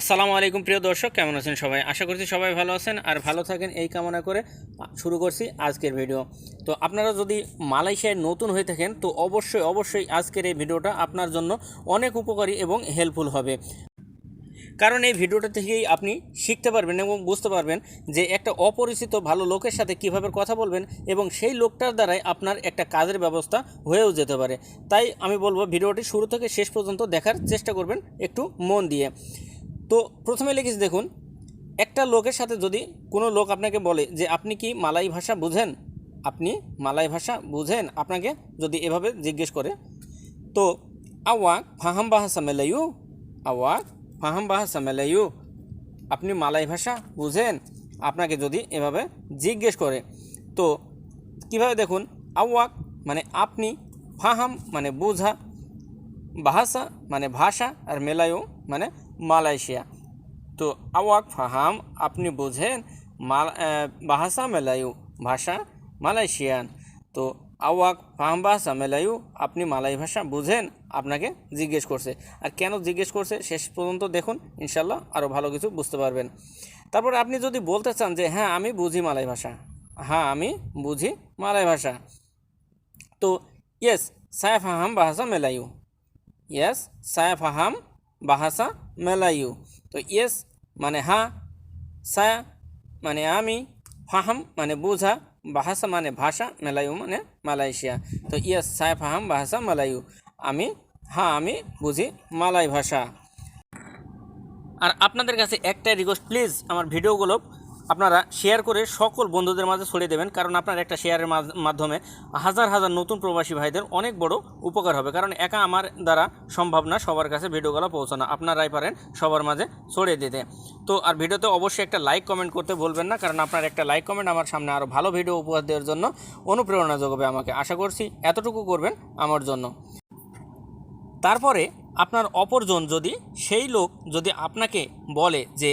আসসালামু আলাইকুম প্রিয় দর্শক, কেমন আছেন সবাই? আশা করছি সবাই ভালো আছেন আর ভালো থাকেন এই কামনা করে শুরু করছি আজকের ভিডিও। তো আপনারা যদি মালয়েশিয়ায় নতুন হয়ে থাকেন, তো অবশ্যই অবশ্যই আজকের এই ভিডিওটা আপনার জন্য অনেক উপকারী এবং হেল্পফুল হবে। কারণ এই ভিডিওটা থেকেই আপনি শিখতে পারবেন এবং বুঝতে পারবেন যে একটা অপরিচিত ভালো লোকের সাথে কীভাবে কথা বলবেন এবং সেই লোকটার দ্বারাই আপনার একটা কাজের ব্যবস্থা হয়েও যেতে পারে। তাই আমি বলব, ভিডিওটি শুরু থেকে শেষ পর্যন্ত দেখার চেষ্টা করবেন একটু মন দিয়ে। তো প্রথমে লিখেছি, দেখুন, একটা লোকের সাথে যদি কোনো লোক আপনাকে বলে যে, আপনি কি মালাই ভাষা বুঝেন? আপনি মালাই ভাষা বুঝেন, আপনাকে যদি এভাবে জিজ্ঞেস করে, তো আওয়াক ফাহাম বাহাসা মেলাইউ আওয়াক ফাহাম বাহাসা মেলাইউ আপনি মালাই ভাষা বুঝেন? আপনাকে যদি এভাবে জিজ্ঞেস করে, তো কীভাবে দেখুন আওয়াক মানে আপনি, ফাহাম মানে বোঝা ভাষা মানে ভাষা, আর মেলায়ু মানে মালয়েশিয়া। তো আওয়াক ফাহাম, আপনি বোঝেন ভাষা মেলায়ু ভাষা মালয়েশিয়ান। তো আওয়াক ফাহাম ভাষা মেলায়ু, আপনি মালাই ভাষা বুঝেন, আপনাকে জিজ্ঞেস করছে। আর কেন জিজ্ঞেস করছে, শেষ পর্যন্ত দেখুন ইনশাল্লাহ আরও ভালো কিছু বুঝতে পারবেন। তারপর আপনি যদি বলতে চান যে হ্যাঁ আমি বুঝি মালাই ভাষা। হ্যাঁ আমি বুঝি মালাই ভাষা। তো, ইয়েস সাইফ আহাম ভাষা মেলায়ু। ইয়েস, সায়া ফাহাম বাহাসা মেলাইউ তো ইয়েস মানে হা, সা মানে আমি, ফাহাম মানে বোঝা, বাহাসা মানে ভাষা মেলাইউ মানে মালয়েশিয়া। তো ইয়েস সায় ফাহাম, বাহাসা মালাইউ আমি হ্যাঁ আমি বুঝি মালাই ভাষা। আর আপনাদের কাছে একটাই রিকোয়েস্ট প্লিজ আমার ভিডিওগুলো আপনারা শেয়ার করে সকল বন্ধুদের মাঝে ছড়িয়ে দেবেন, কারণ আপনার একটা শেয়ারের মাধ্যমে হাজার হাজার নতুন প্রবাসী ভাইদের অনেক বড় উপকার হবে। কারণ একা আমার দ্বারা সম্ভব না সবার কাছে ভিডিওগুলো পৌঁছানো, আপনারাই পারেন সবার মাঝে ছড়িয়ে দিতে। তো আর ভিডিওতে অবশ্যই একটা লাইক কমেন্ট করতে বলবেন না, কারণ আপনার একটা লাইক কমেন্ট আমার সামনে আরও ভালো ভিডিও উপহার দেওয়ার জন্য অনুপ্রেরণা যোগাবে আমাকে। আশা করছি এতটুকু করবেন আমার জন্য। তারপরে আপনার অপরজন যদি, সেই লোক যদি আপনাকে বলে যে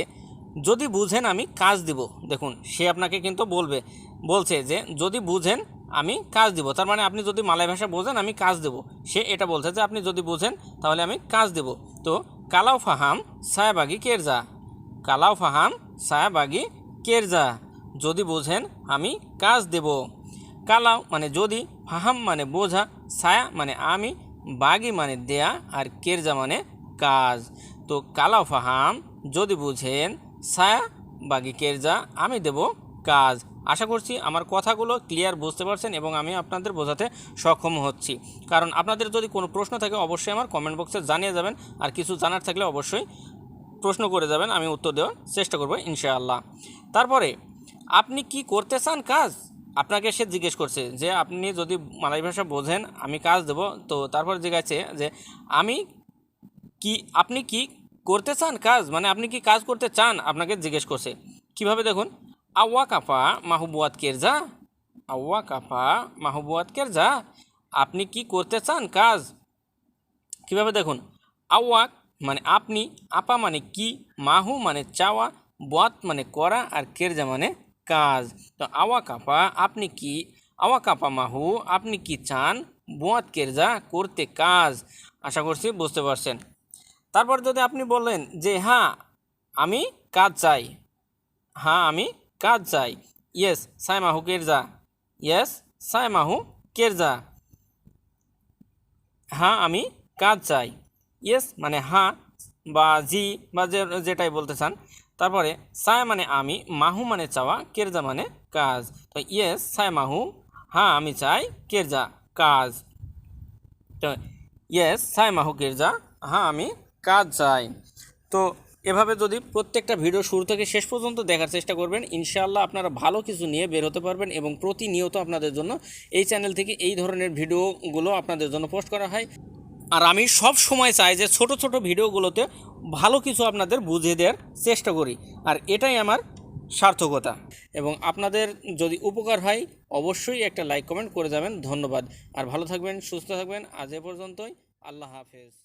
যদি বুঝেন আমি কাজ দিব। দেখুন, সে আপনাকে কিন্তু বলবে, বলছে যে যদি বুঝেন আমি কাজ দিব। তার মানে আপনি যদি মালয় ভাষা বোঝেন, আমি কাজ দেব। সে এটা বলছে যে আপনি যদি বোঝেন, তাহলে আমি কাজ দেব। তো কালাও ফাহাম সায়াবাগি কেরজা। কালাও ফাহাম সায়াবাগি কেরজা। যদি বোঝেন আমি কাজ দেব। কালাও মানে যদি, ফাহাম মানে বোঝা, সায়া মানে আমি, বাগি মানে দেয়া, আর কেরজা মানে কাজ। তো কালাও ফাহাম যদি বুঝেন ছায়া বাগি কেরজা আমি দেব কাজ। আশা করছি আমার কথাগুলো ক্লিয়ার বুঝতে পারছেন এবং আমি আপনাদের বোঝাতে সক্ষম হচ্ছি। কারণ আপনাদের যদি কোনো প্রশ্ন থাকে, অবশ্যই আমার কমেন্ট বক্সে জানিয়ে যাবেন। আর কিছু জানার থাকলে অবশ্যই প্রশ্ন করে যাবেন, আমি উত্তর দেওয়ার চেষ্টা করব ইনশাআল্লাহ। তারপরে, আপনি কি করতে চান কাজ? আপনাকে সে জিজ্ঞেস করছে যে, আপনি যদি মালাই ভাষা বোঝেন, আমি কাজ দেব। তো তারপর জিজ্ঞাসা যে, আমি কি, আপনি কি করতে চান কাজ? মানে আপনি কি কাজ করতে চান? আপনাকে জিজ্ঞেস করছে। কীভাবে দেখুন? আওয়া কাপা মাহবুয়াত কেরজা। আওয়া কাপা মাহবুয়াত কেরজা। আপনি কি করতে চান কাজ? কীভাবে দেখুন? আওয়াক মানে আপনি, আপা মানে কি, মাহু মানে চাওয়া বাত মানে করা আর কেরজা মানে কাজ। তো আওয়া কাপা আপনি কি? আওয়া কাপা মাহু, আপনি কি চান বোয়াত কেরজা করতে কাজ? আশা করছি বুঝতে পারছেন। তারপর যদি আপনি বললেন যে হ্যাঁ আমি কাজ চাই। হ্যাঁ আমি কাজ চাই। ইয়েস সাই মাহু কেরজা। ইয়েস সাই মাহু কেরজা। হ্যাঁ আমি কাজ চাই। ইয়েস মানে হ্যাঁ বা জি বা যে, যেটাই বলতে চান। তারপরে সায় মানে আমি, মাহু মানে চাওয়া, কেরজা মানে কাজ। তো, ইয়েস সায় মাহু হ্যাঁ আমি চাই কেরজা, কাজ। তো, ইয়েস সায় মাহু কেরজা হ্যাঁ আমি কাজ চাই তো এভাবে যদি প্রত্যেকটা ভিডিও শুরু থেকে শেষ পর্যন্ত দেখার চেষ্টা করবেন, ইনশাআল্লাহ আপনারা ভালো কিছু নিয়ে বের হতে পারবেন এবং প্রতিনিয়ত আপনাদের জন্য এই চ্যানেল থেকে এই ধরনের ভিডিওগুলো আপনাদের জন্য পোস্ট করা হয়। আর আমি সব সময় চাই যে ছোট ছোট ভিডিওগুলোতে ভালো কিছু আপনাদের বুঝিয়ে দেওয়ার চেষ্টা করি। আর এটাই আমার সার্থকতা। এবং আপনাদের যদি উপকার হয়, অবশ্যই একটা লাইক কমেন্ট করে যাবেন। ধন্যবাদ। আর ভালো থাকবেন, সুস্থ থাকবেন। আজ এ পর্যন্তই। আল্লাহ হাফেজ।